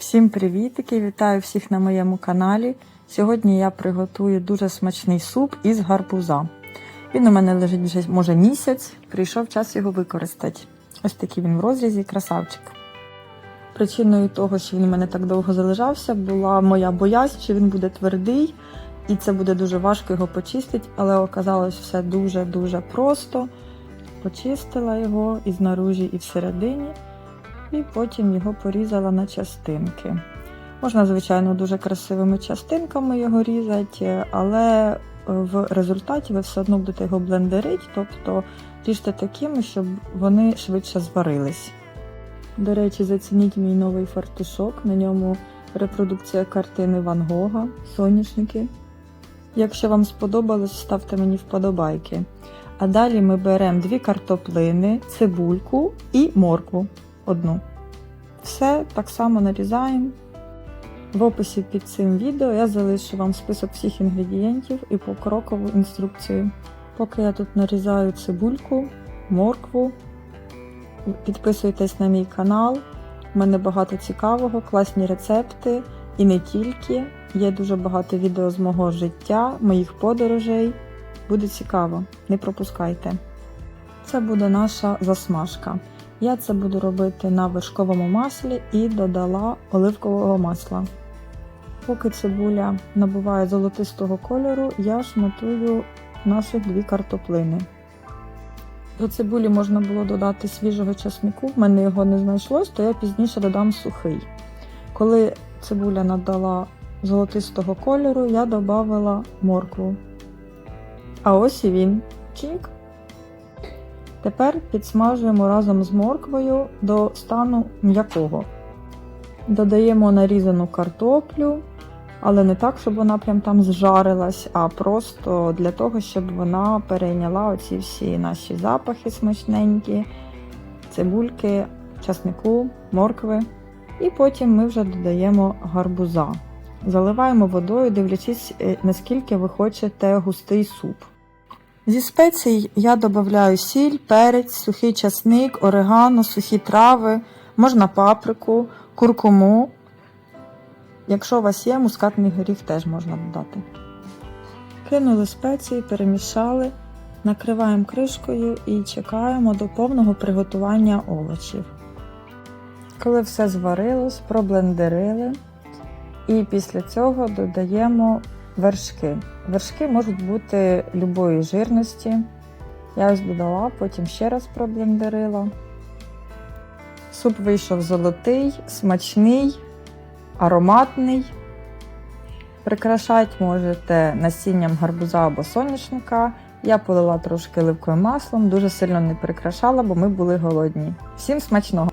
Всім привітики! Вітаю всіх на моєму каналі. Сьогодні я приготую дуже смачний суп із гарбуза. Він у мене лежить вже може місяць, прийшов час його використати. Ось такий він в розрізі, красавчик. Причиною того, що він у мене так довго залежався, була моя боязнь, що він буде твердий, і це буде дуже важко його почистити, але оказалось все дуже-дуже просто. Почистила його і знаружі, і всередині і потім його порізала на частинки. Можна, звичайно, дуже красивими частинками його різати, але в результаті ви все одно будете його блендерити, тобто ріжте такими, щоб вони швидше зварились. До речі, зацініть мій новий фартушок. На ньому репродукція картини Ван Гога, соняшники. Якщо вам сподобалось, ставте мені вподобайки. А далі ми беремо дві картоплини, цибульку і моркву одну. Все так само нарізаємо. В описі під цим відео я залишу вам список всіх інгредієнтів і покрокову інструкцію. Поки я тут нарізаю цибульку, моркву, підписуйтесь на мій канал. У мене багато цікавого, класні рецепти і не тільки. Є дуже багато відео з мого життя, моїх подорожей. Буде цікаво, не пропускайте. Це буде наша засмажка. Я це буду робити на вершковому маслі і додала оливкового масла. Поки цибуля набуває золотистого кольору, я шматую наші дві картоплини. До цибулі можна було додати свіжого часнику, в мене його не знайшлось, то я пізніше додам сухий. Коли цибуля надала золотистого кольору, я додала моркву. А ось і він. Чінк. Тепер підсмажуємо разом з морквою до стану м'якого. Додаємо нарізану картоплю, але не так, щоб вона прям там зжарилась, а просто для того, щоб вона перейняла оці всі наші запахи смачненькі, цибульки, часнику, моркви. І потім ми вже додаємо гарбуза. Заливаємо водою, дивлячись, е, наскільки ви хочете густий суп. Зі спецій я додаю сіль, перець, сухий часник, орегано, сухі трави, можна паприку, куркуму. Якщо у вас є, мускатний горіх теж можна додати. Кинули спеції, перемішали, накриваємо кришкою і чекаємо до повного приготування овочів. Коли все зварилось, проблендерили, і після цього додаємо вершки. Вершки можуть бути любої жирності. Я ось додала, потім ще раз проблендерила. Суп вийшов золотий, смачний, ароматний. Прикрашати можете насінням гарбуза або соняшника. Я полила трошки оливковим маслом, дуже сильно не прикрашала, бо ми були голодні. Всім смачного!